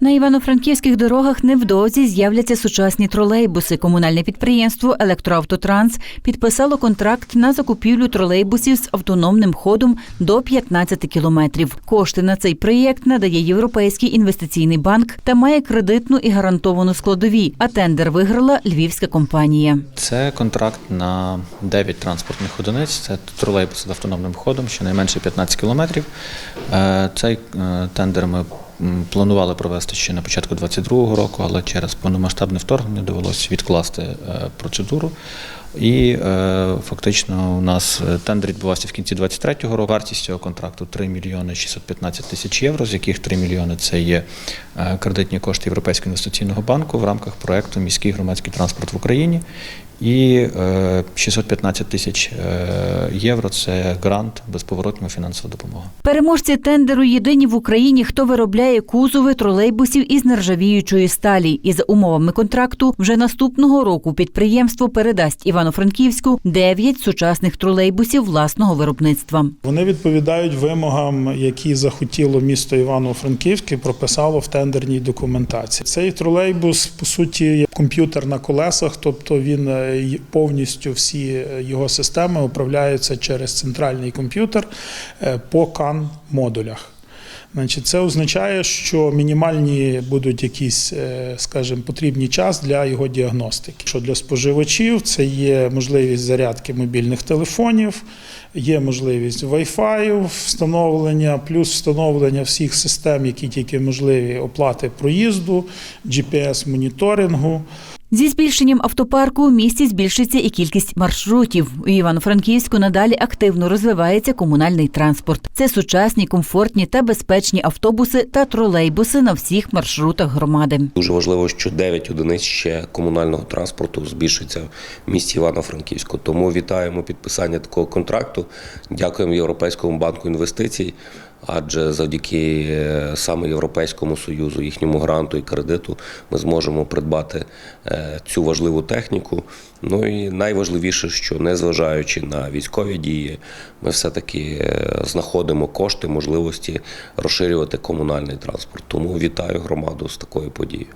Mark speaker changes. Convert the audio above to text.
Speaker 1: На івано-франківських дорогах невдовзі з'являться сучасні тролейбуси. Комунальне підприємство Електроавтотранс підписало контракт на закупівлю тролейбусів з автономним ходом до 15 кілометрів. Кошти на цей проєкт надає Європейський інвестиційний банк та має кредитну і гарантовану складові. А тендер виграла львівська компанія.
Speaker 2: Це контракт на 9 транспортних одиниць. Це тролейбуси з автономним ходом, щонайменше 15 кілометрів. Е, Цей е, тендер ми планували провести ще на початку 2022 року, але через повномасштабне вторгнення довелося відкласти е, процедуру. І е, фактично у нас е, тендер відбувався в кінці 2023 року. Вартість цього контракту 3 мільйони 615 тисяч євро, з яких 3 мільйони це є кредитні кошти Європейського інвестиційного банку в рамках проекту Міський громадський транспорт в Україні. І е, 615 тисяч е, євро це грант безповоротна фінансова допомога.
Speaker 1: Переможці тендеру єдині в Україні, хто виробляє кузови тролейбусів із нержавіючої сталі. І за умовами контракту вже наступного року підприємство передасть Івано-Франківську 9 сучасних тролейбусів власного виробництва.
Speaker 3: Вони відповідають вимогам, які захотіло місто Івано-Франківськ і прописало в тендерній документації. Цей тролейбус, по суті, є комп'ютер на колесах, тобто він е, повністю всі е, його системи управляються через центральний комп'ютер е, по CAN-модулях. Значить, це означає, що мінімальні будуть якісь, е, скажімо, потрібний час для його діагностики. Що для споживачів це є можливість зарядки мобільних телефонів, є можливість Wi-Fi встановлення, плюс встановлення всіх систем, які тільки можливі оплати проїзду, GPS-моніторингу.
Speaker 1: Зі збільшенням автопарку в місті збільшиться і кількість маршрутів. У Івано-Франківську надалі активно розвивається комунальний транспорт. Це сучасні, комфортні та безпечні автобуси та тролейбуси на всіх маршрутах громади.
Speaker 4: Дуже важливо, що 9 одиниць ще комунального транспорту збільшиться в місті Івано-Франківську. Тому вітаємо підписання такого контракту. Дякуємо Європейському банку інвестицій. Адже завдяки е, саме Європейському союзу, їхньому гранту і кредиту, ми зможемо придбати е, цю важливу техніку. Ну і найважливіше, що незважаючи на військові дії, ми все-таки е, знаходимо кошти, можливості розширювати комунальний транспорт. Тому вітаю громаду з такою подією.